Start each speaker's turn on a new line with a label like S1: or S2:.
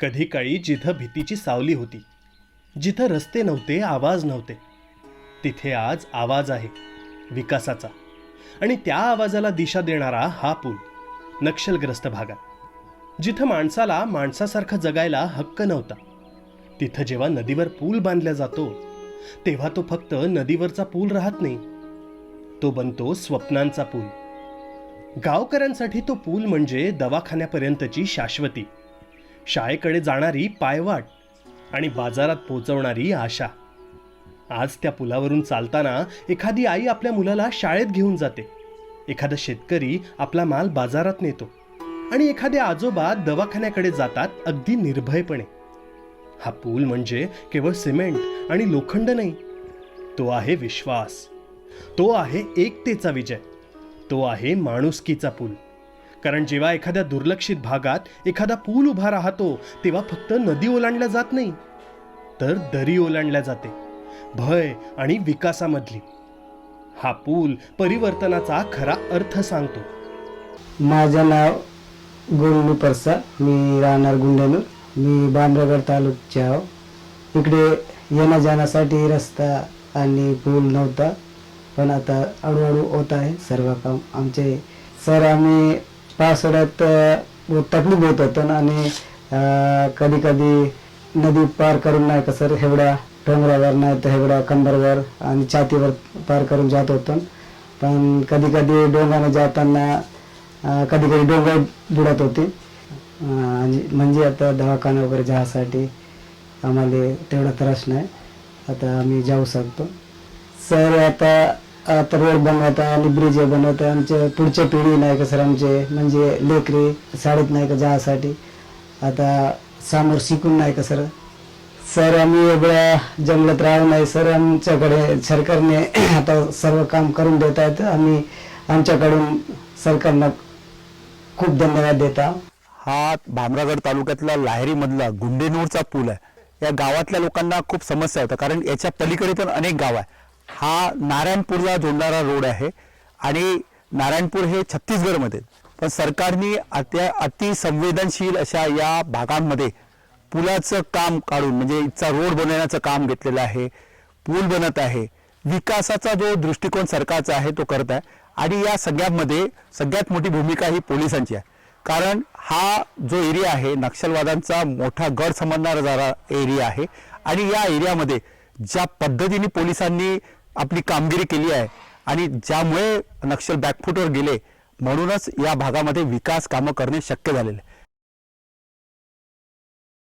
S1: कधी काळी जिथं भीतीची सावली होती जिथं रस्ते नव्हते आवाज नव्हते तिथे आज आवाज आहे विकासाचा. आणि त्या आवाजाला दिशा देणारा हा पूल नक्षलग्रस्त भागात. जिथं माणसाला माणसासारखं जगायला हक्क नव्हता तिथं जेव्हा नदीवर पूल बांधला जातो तेव्हा तो फक्त नदीवरचा पूल राहत नाही. तो बनतो स्वप्नांचा पूल. गावकऱ्यांसाठी तो पूल म्हणजे दवाखान्यापर्यंतची शाश्वती. शाळेकडे जाणारी पायवाट आणि बाजारात पोचवणारी आशा. आज त्या पुलावरून चालताना एखादी आई आपल्या मुलाला शाळेत घेऊन जाते. एखादा शेतकरी आपला माल बाजारात नेतो आणि एखादे आजोबा दवाखान्याकडे जातात अगदी निर्भयपणे. हा पूल म्हणजे केवळ सिमेंट आणि लोखंड नाही तो आहे विश्वास. तो आहे एकतेचा विजय. तो आहे माणुसकीचा पूल. कारण जेव्हा एखाद्या दुर्लक्षित भागात एखादा पूल उभा राहतो तेव्हा फक्त नदी ओलांडल्या जात नाही तर दरी ओलांडल्या जाते भय आणि विकासामधली. हा पूल परिवर्तनाचा खरा अर्थ सांगतो.
S2: माझं नाव गोविंद परसा मी राहणार गुंडेनूर मी बांद्रगड तालुक्याचे आहो. इकडे येण्या जाण्यासाठी रस्ता आणि पूल नव्हता पण आता हळूहळू होत आहे सर्व काम आमचे. सर आम्ही पावसाळ्यात तकलीफ होत होतं आणि कधी कधी नदी पार करून नाही का सर एवढ्या डोंगरावर नाही तर एवढ्या कंबरवर आणि छातीवर पार करून जात होतो. पण कधी कधी डोंगाने जाताना कधी कधी डोंगर बुडत होती. आणि म्हणजे आता दवाखाना वगैरे जायसाठी आम्हाला तेवढा त्रास नाही. आता आम्ही जाऊ शकतो. सर आता आता रोड बनवत आहे आणि ब्रिज बनवत आहे आमचे पुढच्या पिढी नाही का सर आमचे म्हणजे लेकरे शाळेत नाही का जायसाठी आता समोर शिकून नाही का सर. सर आम्ही एवढ्या जंगलात राहू नाही. सर आमच्याकडे सरकारने आता सर्व काम करून देत आहेत. आम्ही आमच्याकडून सरकारनं खूप धन्यवाद देता
S3: हा भामरागड तालुक्यातला लाहेरीमधला गुंडेनूरचा पूल आहे. या गावातल्या लोकांना खूप समस्या होत्या कारण याच्या पलीकडे पण अनेक गाव आहे हा नारायणपूरला जोडणारा रोड आहे आणि नारायणपूर हे छत्तीसगडमध्ये. पण सरकारने अत्या अति संवेदनशील अशा या भागांमध्ये पुलाचं काम काढून म्हणजे इथचा रोड बनवण्याचं काम घेतलेलं आहे पूल बनत आहे. विकासाचा जो दृष्टिकोन सरकारचा आहे तो करत आहे. आणि या सगळ्यांमध्ये सगळ्यात मोठी भूमिका ही पोलिसांची आहे. कारण हा जो एरिया आहे नक्षलवाद्यांचा मोठा गड समजणारा जरा एरिया आहे. आणि या एरियामध्ये ज्या पद्धतीने पोलिसांनी आपली कामगिरी केली आहे. आणि ज्यामुळे नक्षल बॅकफुटवर गेले म्हणूनच या भागामध्ये विकास कामं करणे शक्य झालेले. आहे